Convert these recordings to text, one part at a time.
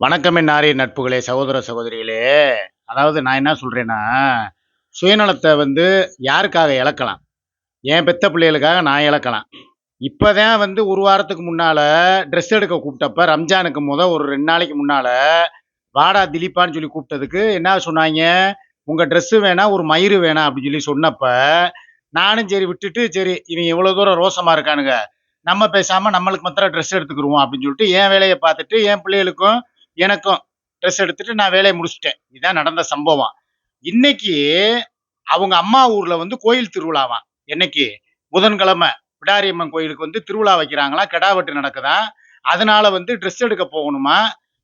வணக்கம் நாரிய நட்புகளே சகோதர சகோதரிகளே. அதாவது நான் என்ன சொல்கிறேன்னா சுயநலத்தை வந்து யாருக்காக இழக்கலாம்? என் பெத்த பிள்ளைகளுக்காக நான் இழக்கலாம். இப்போதான் வந்து ஒரு வாரத்துக்கு முன்னால் ட்ரெஸ் எடுக்க கூப்பிட்டப்ப ரம்ஜானுக்கு முத ஒரு ரெண்டு நாளைக்கு முன்னால் வாடா திலீப்பான்னு சொல்லி கூப்பிட்டதுக்கு என்ன சொன்னாங்க? உங்கள் ட்ரெஸ்ஸு வேணாம் ஒரு மயிறு வேணாம் அப்படின்னு சொல்லி சொன்னப்போ நானும் சரி விட்டுட்டு சரி இவன் இவ்வளோ தூரம் ரோசமாக இருக்கானுங்க. நம்ம பேசாமல் நம்மளுக்கு மாத்திரம் ட்ரெஸ் எடுத்துக்கிருவோம் அப்படின்னு சொல்லிட்டு என் வேலையை பார்த்துட்டு என் பிள்ளைகளுக்கும் எனக்கும் ட்ரெஸ் எடுத்துட்டு நான் வேலையை முடிச்சிட்டேன். இதுதான் நடந்த சம்பவம். இன்னைக்கு அவங்க அம்மா ஊர்ல வந்து கோயில் திருவிழாவாம். என்னைக்கு? புதன்கிழமை. விடாரியம்மன் கோயிலுக்கு வந்து திருவிழா வைக்கிறாங்களாம் கிடா வெட்டு நடக்குதா? அதனால வந்து ட்ரெஸ் எடுக்க போகணுமா?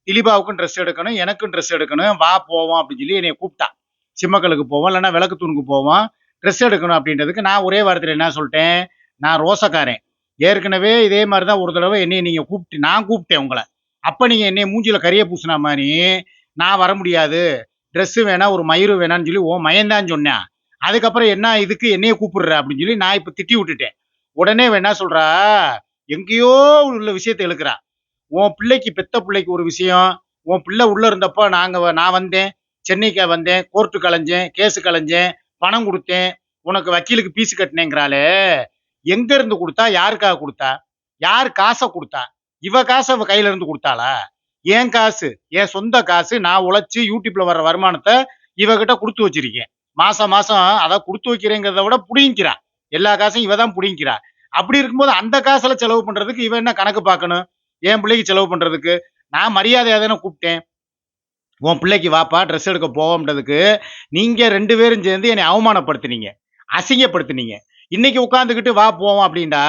திலீபாவுக்கும் ட்ரெஸ் எடுக்கணும் எனக்கும் ட்ரெஸ் எடுக்கணும். வா போவோம் அப்படின்னு சொல்லி என்னை கூப்பிட்டான் சிம்மக்கலுக்கு போவோம் இல்லைன்னா விளக்கு தூணுக்கு போவோம். ட்ரெஸ் எடுக்கணும் அப்படின்றதுக்கு நான் ஒரே வாரத்தில் என்ன சொல்லிட்டேன்? நான் ரோசக்காரன். ஏற்கனவே இதே மாதிரி தான் ஒரு தடவை என்னையை நீங்கள் கூப்பிட்டு நான் கூப்பிட்டேன் உங்களை. அப்போ நீங்கள் என்னைய மூஞ்சியில் கறியை பூசின மாதிரி நான் வர முடியாது. ட்ரெஸ்ஸு வேணாம் ஒரு மயிறு வேணான்னு சொல்லி ஓ மயந்தான்னு சொன்னேன். அதுக்கப்புறம் என்ன இதுக்கு என்னைய கூப்பிடுற அப்படின்னு சொல்லி நான் இப்போ திட்டி விட்டுட்டேன். உடனே வேணா சொல்கிறா எங்கேயோ உள்ள விஷயத்தை இழுக்கிறா. உன் பிள்ளைக்கு பெத்த பிள்ளைக்கு ஒரு விஷயம். உன் பிள்ளை உள்ளே இருந்தப்போ நாங்கள் வ- நான் வந்தேன். சென்னைக்கு வந்தேன். கோர்ட்டு கலைஞ்சேன். கேஸு கலைஞ்சேன். பணம் கொடுத்தேன். உனக்கு வக்கீலுக்கு பீஸ் கட்டினேங்கிறாளே. எங்க இருந்து கொடுத்தா? யாருக்காக கொடுத்தா? யார் காசை கொடுத்தா? இவ காசை அவ கையில இருந்து கொடுத்தாளா? என் காசு? என் சொந்த காசு? நான் உழைச்சி யூடியூப்ல வர்ற வருமானத்தை இவகிட்ட கொடுத்து வச்சிருக்கேன். மாசம் மாசம் அதை கொடுத்து வைக்கிறேங்கிறத விட புடிங்கிறா எல்லா காசும் இவ தான் புடிங்கிறா அப்படி இருக்கும்போது அந்த காசுல செலவு பண்றதுக்கு இவன் என்ன கணக்கு பார்க்கணும்? என் பிள்ளைக்கு செலவு பண்றதுக்கு? நான் மரியாதையாக தானே கூப்பிட்டேன். உன் பிள்ளைக்கு வாப்பா ட்ரெஸ் எடுக்க போவோம்ன்றதுக்கு நீங்கள் ரெண்டு பேரும் சேர்ந்து என்னை அவமானப்படுத்தினீங்க. அசிங்கப்படுத்தினீங்க. இன்னைக்கு உட்காந்துக்கிட்டு வா போவோம் அப்படின்டா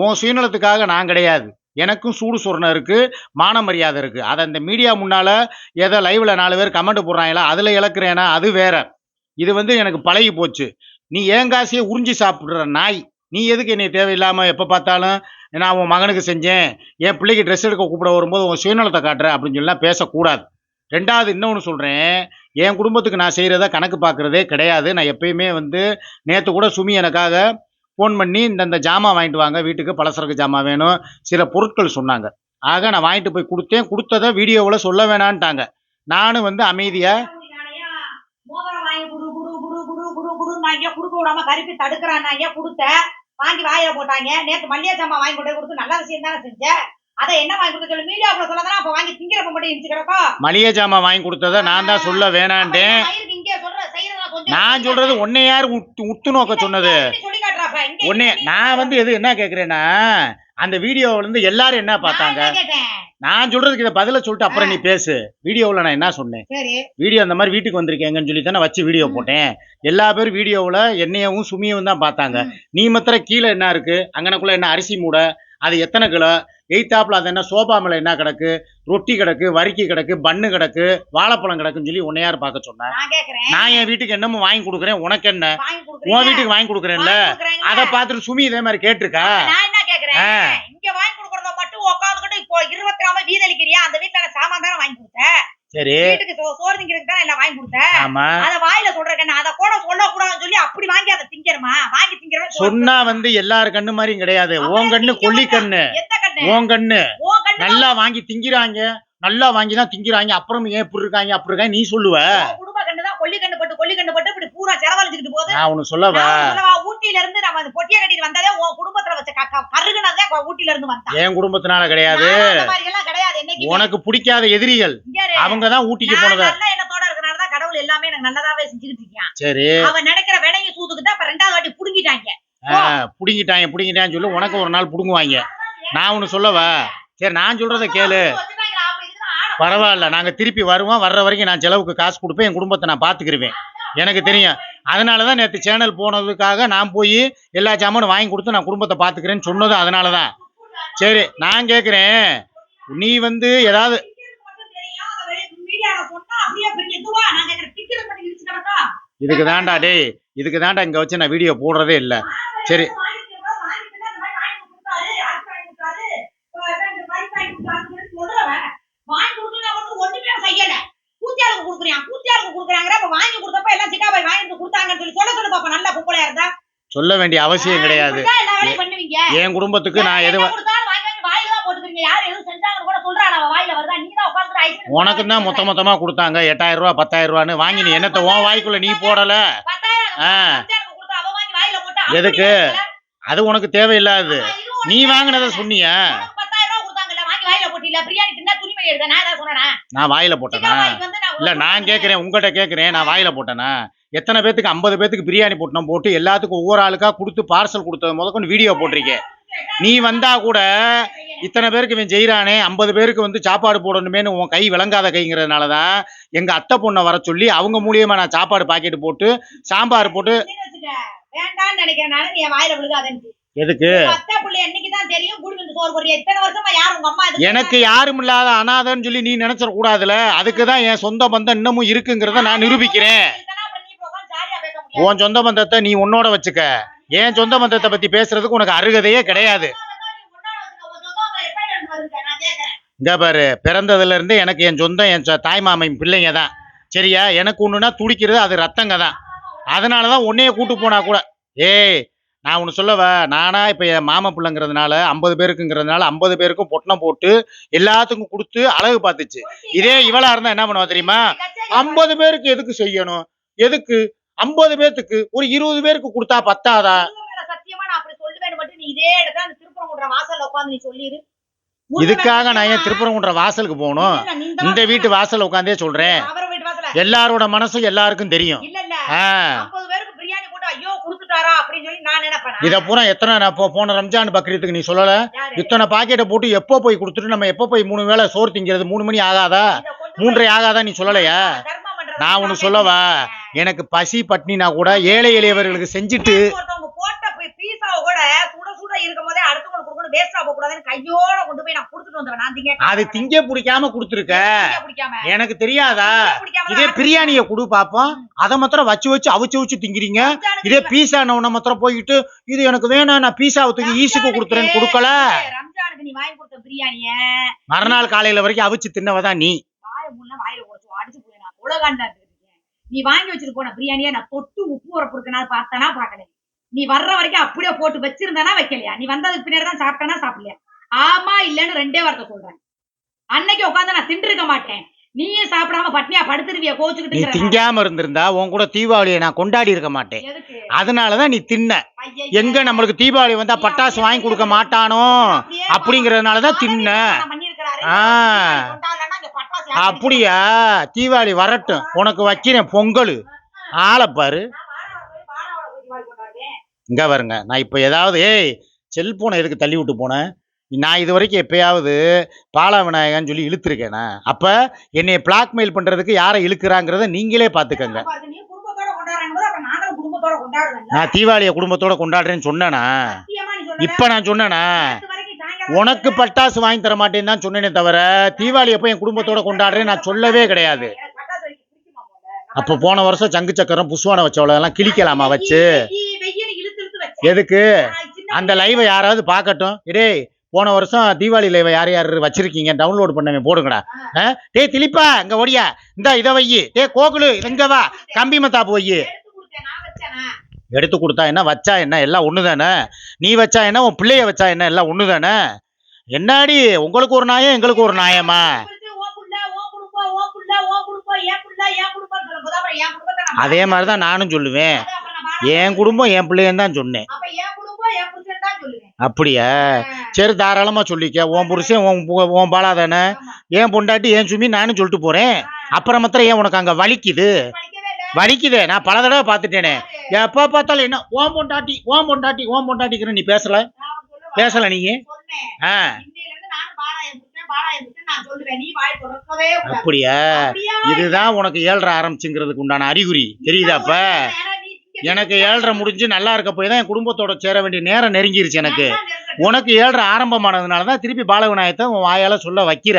உன் சுயநலத்துக்காக நான் கிடையாது. எனக்கும் சூடு சொரணம் இருக்குது மான மரியாதை இருக்குது அதை இந்த மீடியா முன்னால் ஏதோ லைவில் நாலு பேர் கமெண்ட் போடுறாங்களா அதில் இழக்கிறேனா அது வேற. இது வந்து எனக்கு பழகி போச்சு. நீ ஏன் காசையே உறிஞ்சி சாப்பிட்ற நாய். நீ எதுக்கு என்னை தேவையில்லாமல் எப்போ பார்த்தாலும் நான் உன் மகனுக்கு செஞ்சேன் என் பிள்ளைக்கு ட்ரெஸ் எடுக்க கூப்பிட வரும்போது உன் சுயநலத்தை காட்டுற அப்படின்னு சொல்லலாம் பேசக்கூடாது. ரெண்டாவது இன்னொன்று சொல்கிறேன் என் குடும்பத்துக்கு நான் செய்கிறத கணக்கு பார்க்குறதே கிடையாது. நான் எப்பயுமே வந்து நேற்று கூட சுமி எனக்காக ஃபோன் பண்ணி இந்தந்த ஜாமான் வாங்கிட்டு வாங்க வீட்டுக்கு பலசரக்கு ஜாமான் வேணும் சில பொருட்கள் சொன்னாங்க. ஆக நான் வாங்கிட்டு போய் கொடுத்தேன் கொடுத்ததை வீடியோவில் சொல்ல வேணான்ட்டாங்க. நானும் வந்து அமைதியாக மோதிரம் வாங்கி குடு குடு குடு குடு குடு குடுன்னாங்க குடுக்க விடாம கருப்பி தடுக்கிறான்னாங்க கொடுத்த வாங்கி வாயில போட்டாங்க நேத்து மல்லிகை ஜாமான் வாங்கி கொண்டு போய் கொடுத்து நல்ல விஷயம் தானே செஞ்ச அதை என்ன வாங்கி கொடுக்க சொல்லி மீடியாக்குள்ள சொல்லதானே அப்ப வாங்கி திங்கிறப்ப மட்டும் இடிச்சு கிடக்கும் மளிகை ஜாமான் வாங்கி கொடுத்ததை நான் தான் சொல்ல. வேணான்ட்டேன் நான் சொல்றது உன்னை யார் உத்து நோக்க சொன்னது? உன்னை நான் வந்து எது என்ன கேட்குறேன்னா அந்த வீடியோவில் இருந்து எல்லாரும் என்ன பார்த்தாங்க? நான் சொல்றதுக்கு இதை பதில சொல்லிட்டு அப்புறம் நீ பேசு. வீடியோவில் நான் என்ன சொன்னேன்? வீடியோ அந்த மாதிரி வீட்டுக்கு வந்திருக்கேங்கன்னு சொல்லி தானே வச்சு வீடியோ போட்டேன். எல்லா பேரும் வீடியோவில் என்னையவும் சுமியவும் தான் பார்த்தாங்க. நீ மாத்திரம் கீழே என்ன இருக்கு? அங்கனக்குள்ள என்ன அரிசி மூடை? அது எத்தனை கிலோ? எய்த்தாப்புல அது என்ன? சோபா மேல என்ன கிடக்கு? ரொட்டி கிடக்கு வரிக்கி கிடக்கு பன்னு கிடக்கு வாழைப்பழம் கிடக்குன்னு சொல்லி உன்னை யார் பார்க்க சொன்னேன் நான் என் வீட்டுக்கு என்னமோ வாங்கி கொடுக்குறேன். உனக்கு என்ன? உன் வீட்டுக்கு வாங்கி கொடுக்குறேன்ல. அதை பார்த்துட்டு சுமி இதே மாதிரி கேட்டிருக்கா. இங்க வாங்கி கொடுக்கறத மட்டும் உட்காந்துக்கிட்டு இப்போ இருபத்தி நாலு வீதளிக்கிறியா அந்த வீட்டுல சாமான் தானே வாங்கி கொடுத்தேன் சரி. வீட்டுக்கு சோ- சோறு திங்கிறதுக்கு தான் எல்லாம் வாங்கி கொடுத்தேன் ஆமா. அத வாயில சொல்றேன் அத கூட சொல்லக்கூடாதுன்னு சொல்லி அப்படி வாங்கி அதை திங்கிறமா வாங்கி திங்கிறவன் சொல்லு. சொன்னா வந்து எல்லார் கண்ணு மாதிரியும் கிடையாது. உன் கண்ணு கொல்லி. கண்ணு. உன் கண்ணு. நல்லா வாங்கி திங்கிறாங்க. நல்லா வாங்கி தான் திங்கிறாங்க. அப்புறம் ஏன் இப்படி இருக்காங்க அப்படி இருக்காங்க நீ சொல்லுவ. குடும்ப கண்ணு தான் கொல்லி கண்ணு பட்டு கொல்லி கண்ணு பட்டு இப்படி பூரா செலவழிச்சுக்கிட்டு போகுது. நான் உனக்கு சொல்லவா? ஊட்டியில இருந்து நம்ம அந்த பொட்டிய கட்டிட்டு வந்தாலே உன் குடும்பத்துல வச்ச கருகுனதே ஊட்டியில இருந்து வந்தான் என் குடும்பத்தினால கிடையாது. உனக்கு பிடிக்காத எதிரிகள். அவங்க தான் ஊட்டிக்கு போனத. நல்ல எண்ணத்தோட இருக்கனாலதான் கடவுள் எல்லாமே எனக்கு நல்லதாவே செஞ்சுக்கிட்டு இருக்கான். சரி. அவன் நினைக்கிற வினையை சூதுக்கு தான் இப்ப ரெண்டாவது வாட்டி புடுங்கிட்டாங்க. புடுங்கிட்டாங்க புடுங்கிட்டான்னு சொல்லி உனக்கு ஒரு நாள் புடுங்குவாங்க. நான் ஒண்ணு சொல்லவா? சரி நான் சொல்றத கேளு வச்சுட்டாங்களா? அப்ப இதுக்கு நான் ஆளை பரவாயில்ல நாங்கள் திருப்பி வருவோம். வர்ற வரைக்கும் நான் செலவுக்கு காசு கொடுப்பேன். என் குடும்பத்தை நான் பார்த்துக்கிருவேன் எனக்கு தெரியும். அதனால தான் நேற்று சேனல் போனதுக்காக நான் போய் எல்லா சாமானும் வாங்கி கொடுத்து நான் குடும்பத்தை பார்த்துக்கிறேன்னு சொன்னதும் அதனால தான் சரி நான் கேட்குறேன் நீ வந்து ஏதாவது இதுக்கு தாண்டா டேய். இதுக்கு தாண்டா இங்க வச்சு நான் வீடியோ போடுறதே இல்லை. சரி வாங்கிட்டு வா, வாங்கிட்டு வா, இந்த மாதிரி வாங்கி கொடுத்தாரு, அரிசி வாங்கி கொடுத்தாரு, அஹ் ரெண்டு பருப்பு வாங்கி கொடுத்தாருன்னு சொல்றவன், வாங்கி கொடுக்கலனா செய்யல. கூத்தியாளுக்கு கொடுக்குறியான், கூத்தியாளுக்கு கொடுக்குறாங்கிற, அப்ப வாங்கி கொடுத்தப்ப எல்லாம் சிக்காபாய் வாங்கிட்டு கொடுத்தாங்கன்னு சொல்லி சொல்ல சொல்லு பாப்பா, நல்ல பொம்பளையா இருந்தா. சொல்ல வேண்டிய அவசியம் கிடையாது. என் குடும்பத்துக்கு நான் எது உனக்கு தான் மொத்த மொத்தமா கொடுத்தாங்க. எட்டாயிரம் ரூபா பத்தாயிரம் ரூபான்னு. வாங்கி நீ என்னத்த உன் வாய்க்குள்ள நீ போடல? எதுக்கு? அது உனக்கு தேவையில்லாது. நீ வாங்கினதை. சொன்னியா. நான் ஏதாவது சொன்னேனா? நான் வாயில போட்டேனா இல்ல நான். கேக்குறேன் உங்ககிட்ட கேக்குறேன் நான் வாயில போட்டேனா எத்தனை பேத்துக்கு ஐம்பது பேத்துக்கு பிரியாணி போட்டோம் போட்டு எல்லாத்துக்கும் ஒவ்வொரு ஆளுக்கா கொடுத்து பார்சல் கொடுத்தது முதற்கொண்டு வீடியோ போட்டிருக்கேன் நீ வந்தா கூட இத்தனை பேருக்கு இவன் செய்யறானே ஐம்பது பேருக்கு வந்து சாப்பாடு போடணுமேனு உன் கை விளங்காத கைங்கிறதுனால தான் எங்க அத்தை பொண்ணை வர சொல்லி அவங்க மூலியமா நான் சாப்பாடு பாக்கெட் போட்டு சாம்பார் போட்டு வேண்டாம்னு நினைக்கிறனால நீ வாயில விழுகாதன்ட்டு. எதுக்கு? எனக்கு யாரும் இல்லாத அனாதைன்னு சொல்லி நீ நினைச்சிட கூடாதுல. அதுக்கு தான் என் சொந்த பந்தம் இன்னமும் இருக்குங்கிறத நான் நிரூபிக்கிறேன். உன் சொந்த பந்தத்தை நீ உன்னோட வச்சுக்க. என் சொந்த பந்தத்தை பத்தி பேசுறதுக்கு உனக்கு அருகதையே கிடையாது. இங்க பாரு பிறந்ததுல இருந்து எனக்கு என் சொந்தம் என் சொ- தாய் மாமன் பிள்ளைங்க தான். சரியா? எனக்கு ஒண்ணுனா துடிக்கிறது அது ரத்தங்க தான். அதனாலதான் உன்னைய கூட்டு போனா கூட. ஏய் நான் ஒன்று சொல்லவா? நானா இப்ப என் மாமா பிள்ளைங்கிறதுனால ஐம்பது பேருக்குங்கிறதுனால ஐம்பது பேருக்கும் பொட்டணம் போட்டு எல்லாத்துக்கும் கொடுத்து அழகு பார்த்துச்சு. இதே இவளா இருந்தா என்ன பண்ணுவா தெரியுமா? ஐம்பது பேருக்கு எதுக்கு செய்யணும்? எதுக்கு? ஐம்பது பேத்துக்கு ஒரு இருபது பேருக்கு கொடுத்தா பத்தாதா? இதுக்காக நான் ஏன் திருப்பரங்குன்ற வாசலுக்கு போகணும்? இந்த வீட்டு வாசல்ல உட்காந்தே சொல்றேன். எல்லாரோட மனசும் எல்லாருக்கும் தெரியும் இல்ல இல்ல ஆ, ஐம்பது பேருக்கு பிரியாணி போட்டு ஐயோ குடுத்துட்டாரா அப்படின்னு சொல்லி நான் நினைப்பேன் இத பூரா எத்தனை நான் போன ரம்ஜான் பக்ரீத்துக்கு நீ சொல்லல? இத்தனை பாக்கெட்டை போட்டு எப்போ போய் கொடுத்துட்டு நம்ம எப்போ போய் மூணு வேளை சோறு திங்கிறது? மூணு மணி ஆகாதா? மூன்றரை ஆகாதா நீ சொல்லலையா? நான் ஒண்ணு சொல்லவா? எனக்கு பசி பட்னினா கூட ஏழை எளியவர்களுக்கு செஞ்சுட்டு வேஸ்டா போக கூடாதுன்னு கையோட கொண்டு போய் நான் கொடுத்துட்டு வந்தவன். நான் திங்க அது திங்க பிடிக்காம கொடுத்துருக்க. பிடிக்காம. எனக்கு தெரியாதா? இதே பிரியாணியை கொடு பாப்போம். அதை மாத்திரம் வச்சு வச்சு அவிச்சு வச்சு திங்கிறீங்க. இதே பீஸா நவுன மாத்திரம் போயிட்டு இது எனக்கு வேணும் நான் பீஸாவை தூக்கி ஈஸுக்கு கொடுத்துறேன்னு கொடுக்கல. ரம்ஜானுக்கு நீ வாங்கி கொடுத்த பிரியாணிய. மறுநாள் காலையில வரைக்கும் அவிச்சு தின்னவதான் நீ. வாய முள்ள வாயில உடைச்சு அடிச்சு போய் நான் உலகாண்டா இருக்கேன். நீ வாங்கி வச்சிட்டு போன பிரியாணிய நான் தொட்டு உப்பு உரப்பு இருக்குனா பார்த்தானா பார்க்கல. நீ வர்ற வரைக்கும் அப்படியே போட்டு வச்சிருந்தானா வைக்கலையா? நீ வந்ததுக்கு பின்னாடி தான் சாப்பிட்டானா சாப்பிடலையா? ஆமா இல்லன்னு ரெண்டே வார்த்தை சொல்றேன். அன்னைக்கு உட்காந்து நான் தின்றுக்க மாட்டேன். நீயும் சாப்பிடாம பட்னியா படுத்துருவிய? நீ கோச்சுக்கிட்டு திங்காம இருந்திருந்தா உன் கூட தீபாவளியை நான் கொண்டாடி இருக்க மாட்டேன். அதனாலதான் நீ தின்ன. எங்க நம்மளுக்கு தீபாவளி வந்தா பட்டாசு வாங்கி கொடுக்க மாட்டானோ? அப்படிங்கறதுனாலதான் தின்ன. அப்படியா? தீபாவளி வரட்டும். உனக்கு வைக்கிறேன் பொங்கல். ஆளை பாரு நான் வாழை போய் வாழை போய் தீபாவளி கொண்டாடுவேன். இங்க பாருங்க. நான் இப்ப ஏதாவது ஏய் செல்போனை எதுக்கு தள்ளி விட்டு போனேன் நான் இது வரைக்கும் எப்பயாவது பாலா விநாயகன்னு சொல்லி இழுத்துருக்கேனா. அப்ப என்னைய பிளாக்மெயில் பண்றதுக்கு யாரை இழுக்கிறாங்கிறத நீங்களே கொண்டாடுவேன்ல. நான் தீபாவளியை குடும்பத்தோட கொண்டாடுறேன்னு சொன்னேனா. இப்ப நான் சொன்னேனா? உனக்கு பட்டாசு வாங்கி தர மாட்டேன்னு தான் சொன்னேனே தவிர தீபாவளி எப்போ என் குடும்பத்தோட கொண்டாடுறேன் நான் சொல்லவே கிடையாது? அப்ப போன வருஷம் சங்கு சக்கரம் புஷ்வான வச்சவளெல்லாம் கிழிக்கலாமா வச்சு? எதுக்கு? அந்த லைவை யாராவது பார்க்கட்டும். டேய் போன வருஷம் தீபாவளி லைவை யார் யார் வச்சிருக்கீங்க? டவுன்லோட் பண்ணவே போடுங்கடா. ஆ? டேய் திலிப்பா இங்க ஓடியா. இந்த இதை வையி டே கோகுலு இங்க வா. கம்பி மத்தா போய் எடுத்து கொடுத்தா என்ன? வச்சா என்ன? எல்லாம் ஒன்று தானே நீ வச்சா என்ன? உன் பிள்ளைய வச்சா என்ன? எல்லாம் ஒன்று தானே என்னாடி உங்களுக்கு ஒரு நாயம் எங்களுக்கு ஒரு நாயமா அதே மாதிரி தான் அதே மாதிரிதான் நானும் சொல்லுவேன். என் குடும்பம் என் பிள்ளையன்னு தான் சொன்னேன். அப்படியா? சரி தாராளமா சொல்லிக்க. உன் புருஷன் உன் உன் பாலா தானே. ஏன் பொண்டாட்டி ஏன் சுமி நானும் சொல்லிட்டு போறேன். அப்புறம் மாத்திரம் ஏன் உனக்கு அங்க வலிக்குது. வலிக்குதே. நான் பல தடவை பார்த்துட்டேனே. எப்ப பார்த்தாலும் என்ன ஓம் பொண்டாட்டி ஓம் பொண்டாட்டி ஓம் பொண்டாட்டிக்கிற நீ பேசல? பேசல நீ? சொன்னேன். ஆ. அப்படியா? இதுதான் உனக்கு ஏழ்ற ஆரம்பிச்சுங்கிறதுக்கு உண்டான அறிகுறி. தெரியுதாப்ப எனக்கு ஏழ்ரை முடிஞ்சு நல்லா இருக்க போய் தான் என் குடும்பத்தோட சேர வேண்டிய நேரம் நெருங்கிருச்சு எனக்கு. உனக்கு ஏழ்ரை ஆரம்பமானதுனால தான் திருப்பி பாலவிநாயகத்தை உன் வாயால சொல்ல வைக்கிற.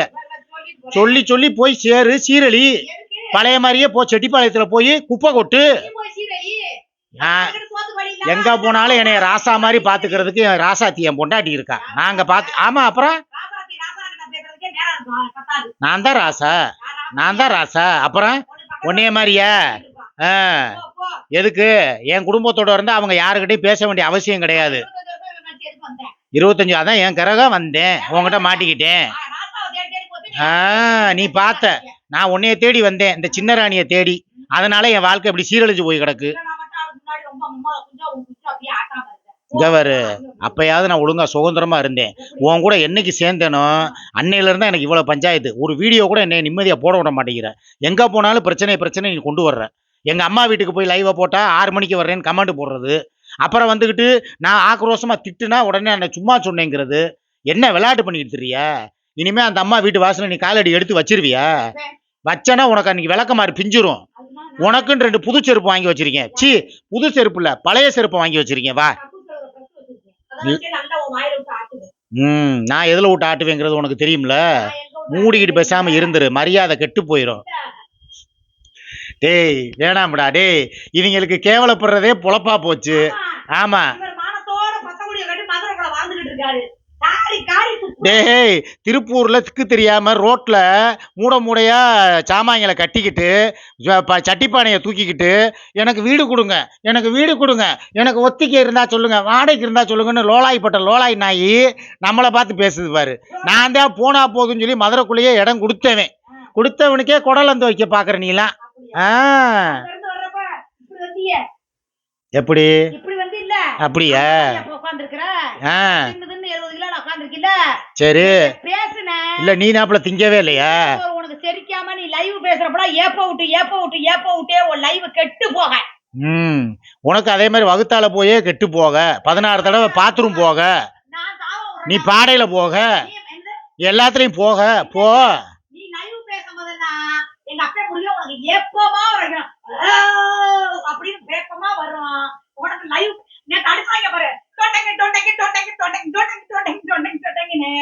சொல்லி சொல்லி போய் சேரு சீரழி? பழைய மாதிரியே போ செட்டிப்பாளையத்துல போய் குப்பை கொட்டு எங்க போனாலும் என்னைய ராசா மாதிரி பாத்துக்கிறதுக்கு என் ராசாத்தி என் பொண்டாட்டி இருக்கா நாங்க பாத்து ஆமா அப்புறம். நான் தான் ராசா நான் தான் ராசா அப்புறம் உன்னைய மாதிரியா. ஆ. எதுக்கு? என் குடும்பத்தோட இருந்தா அவங்க யாருக்கிட்டையும் பேச வேண்டிய அவசியம் கிடையாது. இருபத்தஞ்சு தான் வந்தேன்? அதான் என் கரகா வந்தேன். உங்ககிட்ட மாட்டிக்கிட்டேன். ஆ, நீ பார்த்த. நான் உன்னைய தேடி வந்தேன். இந்த சின்ன ராணியை தேடி. அதனால என் வாழ்க்கை இப்படி சீரழிஞ்சு போய் கிடக்கு. இல்ல, அப்பயாவது நான் ஒழுங்கா சுதந்திரமா இருந்தேன். உன் கூட என்னைக்கு சேர்ந்தேனோ அன்னையில இருந்தா எனக்கு இவ்வளவு பஞ்சாயத்து. ஒரு வீடியோ கூட என்னை நிம்மதியா போட விட மாட்டேங்கிற. எங்க போனாலும் பிரச்சனை பிரச்சனை நீ கொண்டு வர்ற. எங்கள் அம்மா வீட்டுக்கு போய் லைவை போட்டால் ஆறு மணிக்கு வர்றேன்னு கமெண்ட் போடுறது. அப்புறம் வந்துக்கிட்டு நான் ஆக்ரோஷமாக திட்டுனா உடனே நான் சும்மா சொன்னேங்கிறது. என்ன விளையாட்டு பண்ணிக்கிட்டு தெரியா? இனிமே அந்த அம்மா வீட்டு வாசல்ல நீ காலடி எடுத்து வச்சிருவியா? வச்சனா உனக்கு அன்னைக்கு விளக்கமாறு பிஞ்சிரும். உனக்குன்னு ரெண்டு புது செருப்பு வாங்கி வச்சிருக்கேன். சி புது செருப்பு இல்ல பழைய செருப்பு வாங்கி வச்சிருக்கேன் வா. ம் நான் எதில் விட்டு ஆட்டுவேங்கிறது உனக்கு தெரியும்ல? மூடிக்கிட்டு பேசாமல் பேசாம இருந்துரு மரியாதை கெட்டு போயிடும் டேய் வேணாம்டா டேய். இவங்களுக்கு கேவலப்படுறதே பொழப்பா போச்சு. ஆமா. டேய் திருப்பூர்ல திக்கு தெரியாம ரோட்ல மூட மூடையா சாமான்களை கட்டிக்கிட்டு சட்டிப்பானையை தூக்கிக்கிட்டு எனக்கு வீடு கொடுங்க எனக்கு வீடு கொடுங்க எனக்கு ஒத்திக்கை இருந்தா சொல்லுங்க வாடகைக்கு இருந்தா சொல்லுங்கன்னு லோலாய்ப்பட்ட லோலாய் நாயி நம்மளை பார்த்து பேசுது பாரு. நான் தான் போனா போதுன்னு சொல்லி மதுரைக்குள்ளேயே இடம் கொடுத்தவன். கொடுத்தவனுக்கே குடலந்து வைக்க பாக்குற நீலாம். எப்படி? அப்படியா? சரி. இல்ல நீ நாப்புல திங்கவே இல்லையா? உனக்கு செரிக்காம நீ லைவ் பேசுறப்படா ஏப்ப விட்டு ஏப்ப விட்டு ஏப்ப விட்டே உன் லைவ் கெட்டு போக. ம். உனக்கு அதே மாதிரி வகுத்தால போயே கெட்டு போக. பதினாறு தடவை பாத்ரூம் போக. நீ பாடையில போக? எல்லாத்துலயும் போக. போ நீ லைவ் பேசும்போதெல்லாம் எங்க அப்பா வரும் ஆ, அப்படின்னு வேப்பமா வரும் உனக்கு லைவ் நேத்து அடிச்சாங்க பாரு டொண்டங்க டொண்டங்க டொண்டங்க டொண்டங்க டொண்டங்க டொண்டங்க டொண்டங்க டொண்டங்கன்னு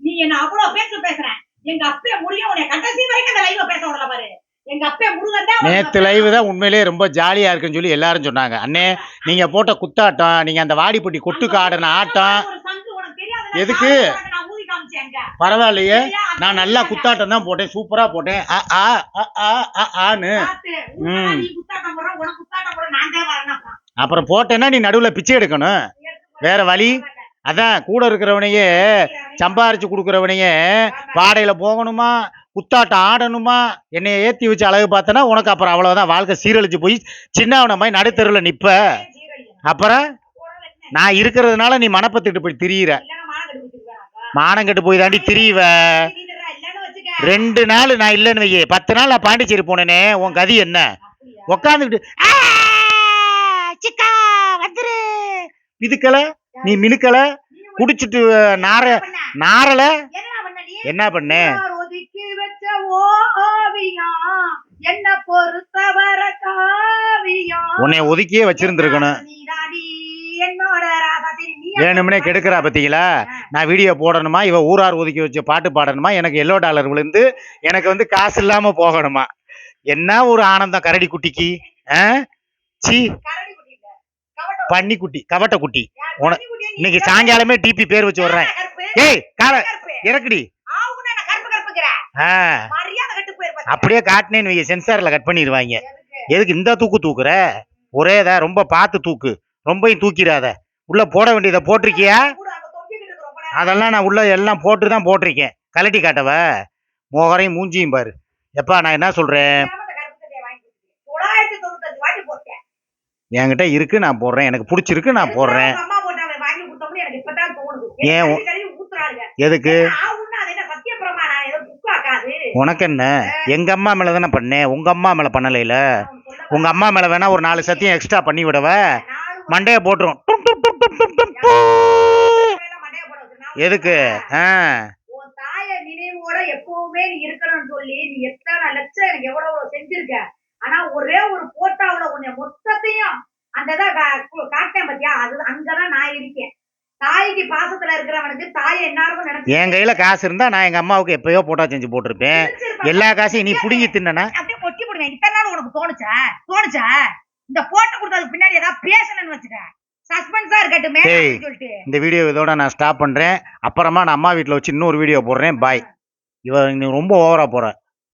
நீ என்ன அவ்வளவு பேச்சு பேசுறேன் எங்க அப்பா முடியும் உன்னை கடைசி வரைக்கும் அந்த லைவ் பேச விடல பாரு. எங்க அப்பா முருகன் தான் நேத்து லைவ் தான் உண்மையிலேயே ரொம்ப ஜாலியா இருக்குன்னு சொல்லி எல்லாரும் சொன்னாங்க. அண்ணே நீங்க போட்ட குத்தாட்டம் நீங்க அந்த வாடிப்பட்டி கொட்டுக்கு ஆடின ஆட்டம்? எதுக்கு? பரவாயில்லையே? நான் நல்லா குத்தாட்டம். தான் போட்டேன். சூப்பரா போட்டேன். ஆ ஆ ஆ, ஆ ஆ, ஆன்னு. பார்த்து, உனக்கு நீ குத்தாட்டம் போடுற, உனக்கு குத்தாட்டம் போடுற, நான் தான் வரேன் அப்புறம். போட்டேன்னா நீ நடுவுல பிச்சை எடுக்கணும். வேற வழி? அதான் கூட இருக்கிறவனையே சம்பாரிச்சு கொடுக்குறவனையே பாடையில போகணுமா? குத்தாட்டம் ஆடணுமா? என்னைய ஏத்தி வச்சு அழகு பார்த்தனா உனக்கு அப்புறம் அவ்வளவுதான். வாழ்க்கை சீரழிச்சு போய் சின்னவன மாதிரி நடுத்தருவில் நிப்ப. அப்புறம்? நான் இருக்கிறதுனால நீ மனப்பத்துட்டு போய் திரியிற. மானம் கெட்டு போய் தாண்டி திரியுவ. ரெண்டு நாள் நான் இல்லைன்னு வையே. பத்து நாள் நான் பாண்டிச்சேரி போனேனே உன் கதி என்ன? உக்காந்துக்கிட்டு "ஆ, சிக்கா வந்துரு. மிதுக்கல? நீ மினுக்கல? குடிச்சிட்டு நார நாரல? என்ன பண்ண என்ன பொறுத்தவர காவியம் உன்னை ஒதுக்கியே வச்சிருந்திருக்கணும். என்னோட வேணும்னே கெடுக்கிறா பார்த்தீங்களா நான் வீடியோ போடணுமா? இவ ஊரார் ஒதுக்கி வச்ச பாட்டு பாடணுமா? எனக்கு எல்லோ டாலர் விழுந்து எனக்கு வந்து காசு இல்லாமல் போகணுமா? என்ன ஒரு ஆனந்தம் கரடி குட்டிக்கு? ஆ? சீ. பன்னிக்குட்டி குட்டி குட்டி கவட்ட குட்டி. உன- இன்னைக்கு சாயங்காலமே டிபி பேர் வச்சு விடுறேன் ஏய் கால இறக்குடி. ஆ. அப்படியே காட்டினேன்னு வைங்க சென்சார்ல கட் பண்ணிடுவாங்க. எதுக்கு? இந்த தூக்கு தூக்குற? ஒரேதா ரொம்ப பார்த்து தூக்கு. ரொம்பையும் தூக்கிடாத. உள்ளே போட வேண்டியதை போட்டிருக்கியா? அதெல்லாம் நான் உள்ளே எல்லாம் போட்டு தான் போட்டிருக்கேன். கலட்டி காட்டவ. மோகரையும் மூஞ்சியும் பாரு. எப்பா நான் என்ன சொல்கிறேன் என்கிட்ட இருக்கு நான் போடுறேன். எனக்கு பிடிச்சிருக்கு நான் போடுறேன். ஏன் எதுக்கு? உனக்கு என்ன? எங்க அம்மா மேல தானே பண்ணேன் உங்க அம்மா மேல பண்ணலையில? உங்க அம்மா மேல வேணா ஒரு நாலு சத்தியம் எக்ஸ்ட்ரா பண்ணி விடவ மண்டையை போட்டுரும். எதுக்கு? ஆ. உன் தாய நினைவோட எப்பவுமே நீ இருக்கணும்னு சொல்லி நீ எத்தனை லட்சம் எனக்கு எவ்வளவு செஞ்சிருக்க? ஆனா ஒரே ஒரு போட்டாவுல உன்னை மொத்தத்தையும் அந்த இதை காட்டேன் பாத்தியா? அது அங்கதான் நான் இருக்கேன். தாய்க்கு பாசத்துல இருக்கிறவனுக்கு தாயை என்னாருக்கும் நினைச்சு என் கையில காசு இருந்தா நான் எங்க அம்மாவுக்கு எப்பயோ போட்டா செஞ்சு போட்டிருப்பேன். எல்லா காசையும் நீ புடுங்கி தின்னனா? அப்படியே கொட்டி போடுவேன். இத்தனை நாள் உனக்கு தோணுச்சா? தோணுச்சா? இந்த போட்டோ கொடுத்ததுக்கு பின்னாடி ஏதாவது பேசணும்னு வச்சுக்க. சஸ்பென்ஸா இருக்கட்டுமே சொல்லிட்டு. இந்த வீடியோ இதோட நான் ஸ்டாப் பண்றேன். அப்புறமா நான் அம்மா வீட்ல வச்சு இன்னொரு வீடியோ போடுறேன். பாய் இவ நீ ரொம்ப ஓவரா போற.